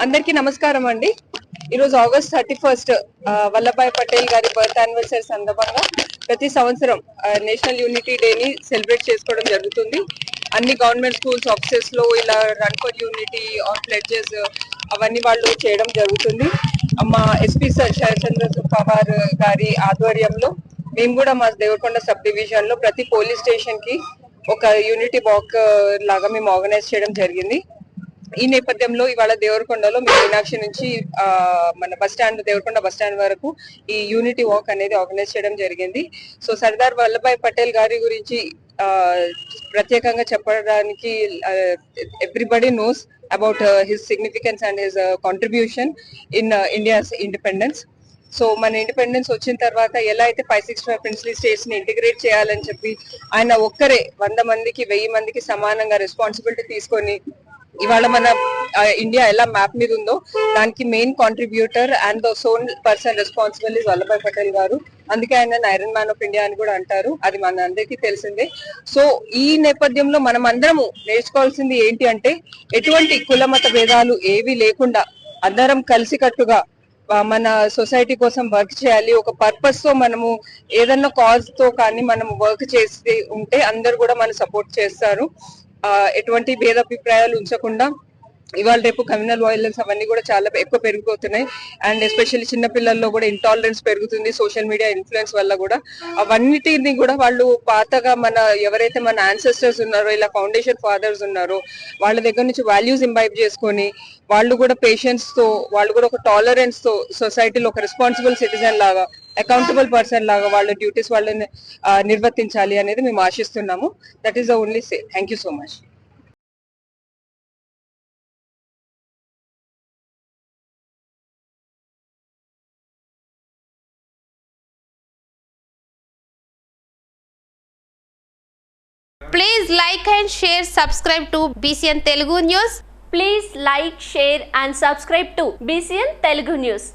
అందరికీ నమస్కారం అండి. ఈరోజు August thirty first Vallabhbhai Patel గారి బర్త్ యానివర్సరీ సందర్భంగా ప్రతి సంవత్సరం నేషనల్ యూనిటీ డేని సెలబ్రేట్ చేసుకోవడం జరుగుతుంది. అన్ని గవర్నమెంట్ స్కూల్స్ ఆఫీసెస్లో ఇలా run for unity or pledges అవన్నీ వాళ్ళు చేయడం జరుగుతుంది. మా ఎస్పీ సార్ శరచంద్ర పవార్ గారి ఆధ్వర్యంలో మేము కూడా మా దేవరకొండ సబ్ డివిజన్లో ప్రతి పోలీస్ స్టేషన్కి ఒక యూనిటీ వాక్ లాగా మేము ఆర్గనైజ్ చేయడం జరిగింది. ఈ నేపథ్యంలో ఇవాళ దేవరకొండలో మీ మీనాక్షి నుంచి ఆ, మన bus stand Devarakonda bus stand వరకు ఈ యూనిటీ వాక్ అనేది ఆర్గనైజ్ చేయడం జరిగింది. సో సర్దార్ వల్లభాయ్ పటేల్ గారి గురించి ఆ, ప్రత్యేకంగా చెప్పడానికి everybody knows about his significance and his contribution in India's independence so మన ఇండిపెండెన్స్ వచ్చిన తర్వాత ఎలా అయితే ఫైవ్ సిక్స్ ఫైవ్ ప్రిన్సిపల్ స్టేట్స్ని ఇంటిగ్రేట్ చేయాలని చెప్పి ఆయన ఒక్కరే వంద మందికి వెయ్యి మందికి సమానంగా రెస్పాన్సిబిలిటీ తీసుకొని ఇవాళ మన ఇండియా ఎలా మ్యాప్ మీద ఉందో దానికి main contributor and the sole person responsible is Vallabhbhai Patel గారు. అందుకే ఆయన ఐరన్ మ్యాన్ ఆఫ్ ఇండియా అని కూడా అంటారు. అది మన అందరికీ తెలిసిందే. సో ఈ నేపథ్యంలో మనం అందరము నేర్చుకోవాల్సింది ఏంటి అంటే ఎటువంటి కుల మత భేదాలు ఏవి లేకుండా అందరం కలిసికట్టుగా మన సొసైటీ కోసం వర్క్ చేయాలి. ఒక పర్పస్తో మనము ఏదన్నా కాజ్తో కానీ మనం వర్క్ చేసి ఉంటే అందరు కూడా మన సపోర్ట్ చేస్తారు. ఎటువంటి భేదాభిప్రాయాలు ఉంచకుండా ఇవాళ రేపు కమ్యూనల్ వైలెన్స్ అవన్నీ కూడా చాలా ఎక్కువ పెరిగిపోతున్నాయి. అండ్ ఎస్పెషల్లీ చిన్నపిల్లల్లో కూడా ఇంటాలరెన్స్ పెరుగుతుంది సోషల్ మీడియా ఇన్ఫ్లుయెన్స్ వల్ల కూడా. అవన్నిటిని కూడా వాళ్ళు పాతగా మన ఎవరైతే మన ఆన్సెస్టర్స్ ఉన్నారో ఇలా ఫౌండేషన్ ఫాదర్స్ ఉన్నారో వాళ్ళ దగ్గర నుంచి వాల్యూస్ ఇంబైబ్ చేసుకొని వాళ్ళు కూడా పేషెంట్స్తో వాళ్ళు కూడా ఒక టాలరెన్స్తో సొసైటీలో ఒక రెస్పాన్సిబుల్ సిటిజన్ లాగా అకౌంటబుల్ పర్సన్ లాగా వాళ్ళ డ్యూటీస్ వాళ్ళని నిర్వర్తించాలి అనేది మేము ఆశిస్తున్నాము. That is only say thank you so much please like and share subscribe to BCN Telugu news please like share and subscribe to BCN Telugu news